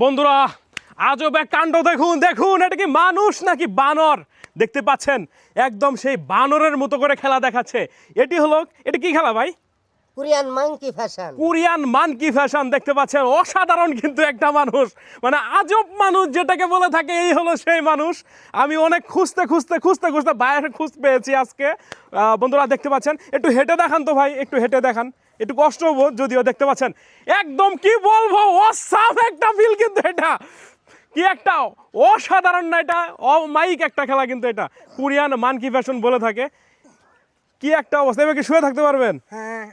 বন্ধুরা আজব এক কাণ্ড দেখুন দেখুন, এটা কি মানুষ নাকি বানর? দেখতে পাচ্ছেন, একদম সেই বানরের মতো করে খেলা দেখাচ্ছে। এটি হলো, এটি কি খেলা ভাই? Korean monkey fashion Korean monkey fashion দেখতে পাচ্ছেন অসাধারণ কিন্তু একটা মানুষ। মানে আজব মানুষ যেটাকে বলে থাকে এই হলো সেই মানুষ। আমি অনেক খুঁজতে খুঁজতে খুঁজতে খুঁজতে বাইরে খুঁজ পেয়েছি আজকে। আহ, বন্ধুরা দেখতে পাচ্ছেন একটু হেঁটে দেখান তো ভাই একটু হেঁটে দেখান। একটু কষ্ট হব যদিও দেখতে পাচ্ছেন। একদম কি বলব অসাম একটা ফিল কিন্তু এটা। কি একটা অসাধারণ না এটা অমাইক একটা খেলা কিন্তু এটা। কোরিয়ান মানকি ফ্যাশন বলে থাকে। কি একটা অবস্থা এবার কি শুয়ে থাকতে পারবেন? হ্যাঁ।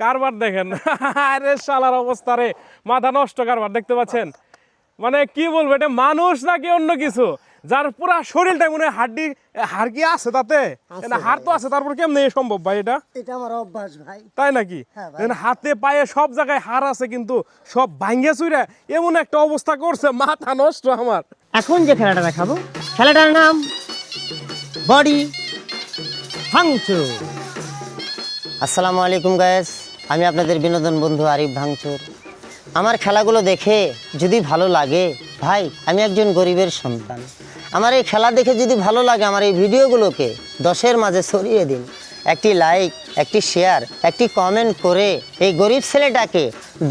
কারবার দেখেন। আরে শালার অবস্থা রে। মাথা নষ্ট কারবার দেখতে পাচ্ছেন? মানে কি বলব এটা মানুষ নাকি অন্য কিছু? যার পুরা শরীরটা মনে হাড্ডি হাড় কি আছে তাতে? হাড় তো আছে তারপর কেমনে সম্ভব ভাই এটা? এটা আমার অভ্যাস ভাই। তাই নাকি? হ্যাঁ হাতে পায়ে সব জায়গায় হাড় আছে কিন্তু সব ভাঙ্গে চুইরা এমন একটা অবস্থা করছে মাথা নষ্ট আমার। এখন যে খেলাটা দেখাবো খেলাটার নাম বডি ভাঙচুর। আসসালামু আলাইকুম গায়েস আমি আপনাদের বিনোদন বন্ধু আরিফ ভাঙচুর। আমার খেলাগুলো দেখে যদি ভালো লাগে, ভাই, আমি একজন গরিবের সন্তান। আমার এই খেলা দেখে যদি ভালো লাগে, আমার এই ভিডিওগুলোকে দশের মাঝে ছড়িয়ে দিন। একটি লাইক একটি শেয়ার একটি কমেন্ট করে এই গরিব ছেলেটাকে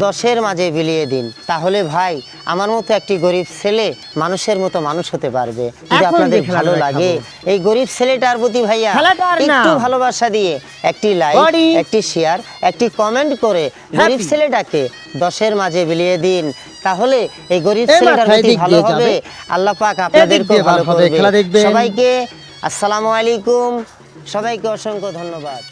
দশের মাঝে বিলিয়ে দিন। তাহলে ভাই আমার মতো একটি গরিব ছেলে মানুষের মতো মানুষ হতে পারবে। যদি আপনাদের ভালো লাগে এই গরিব ছেলেটার প্রতি ভাইয়া একটু ভালোবাসা দিয়ে একটি লাইক একটি শেয়ার একটি কমেন্ট করে গরিব ছেলেটাকে দশের মাঝে বিলিয়ে দিন। তাহলে এই গরিব ছেলেটার প্রতি ভালো হবে। আল্লাহ পাক আপনাদেরকে ভালো করবে। সবাইকে আসসালামু আলাইকুম। সবাইকে অসংখ্য ধন্যবাদ।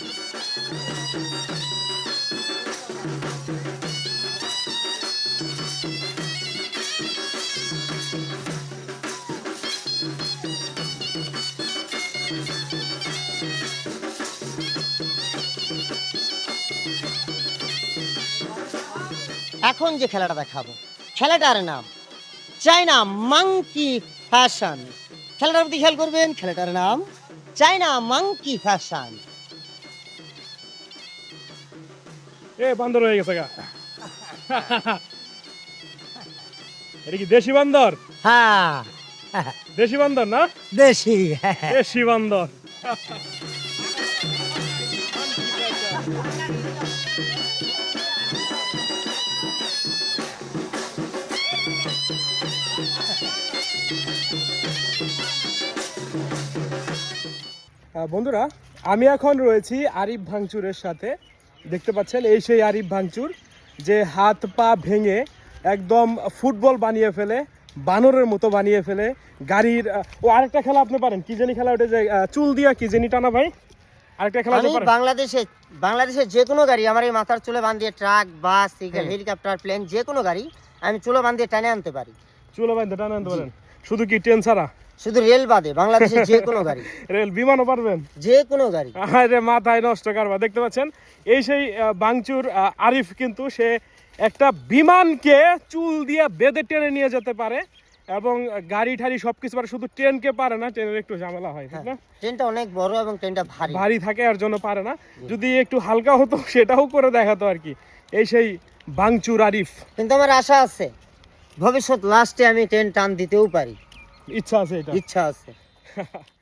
এখন যে খেলাটা দেখাবো খেলাটার নাম চাইনা মাংকি ফ্যাশন। খেলাটার প্রতি খেয়াল করবেন খেলাটার নাম চাইনা মাংকি ফ্যাশন। এ বান্দর হয়ে গেছে গা। এটা কি দেশি বান্দর? হ্যাঁ। দেশি বান্দর না? দেশি। দেশি বান্দর। বন্ধুরা আমি এখন রয়েছি আরিফ ভাঙচুরের সাথে। দেখতে পাচ্ছেন এই সেই আরিফ ভাঙচুর যে হাত পা ভেঙে একদম ফুটবল বানিয়ে ফেলে। বানরের মতো বানিয়ে ফেলে গাড়ির ও আরেকটা খেলা আপনি পারেন। কি জানি খেলা ওটা যে চুল দিয়া কি জানি টানা ভাই? আরেকটা খেলা আমি বাংলাদেশে বাংলাদেশের যে কোনো গাড়ি আমার এই মাথার চুলে বাঁধিয়ে ট্রাক বাস হ্যাঁ। হেলিকপ্টার প্লেন যে কোনো গাড়ি আমি চুলো বাঁধিয়ে টানে আনতে পারি। চুলো বাঁধতে টানা আনতে পারেন। শুধু কি ট্রেন ছাড়া? শুধু রেল বাদে বাংলাদেশের যে কোনো গাড়ি। রেল বিমানও পারবেন? যে কোনো গাড়ি। আরে মাথায় নষ্ট কারবার। দেখতে পাচ্ছেন এই সেই বাংচুর আরিফ কিন্তু সে একটা বিমানকে চুল দিয়ে বেঁধে টেনে নিয়ে যেতে পারে এবং গাড়ি ঠাড়ি সবকিছু পারে শুধু ট্রেনকে পারে না ট্রেনের একটু ঝামেলা হয় ঠিক না? ট্রেনটা অনেক বড় এবং ট্রেনটা ভারী। ভারী থাকে আর জন্য পারে না। যদি একটু হালকা হতো সেটাও করে দেখাতো আর কি। এই সেই বাংচুর আরিফ। কিন্তু আমার আশা আছে ভবিষ্যৎ লাস্টে আমি ট্রেন টান দিতেও পারি। ইচ্ছা আছে এটা? ইচ্ছা আছে।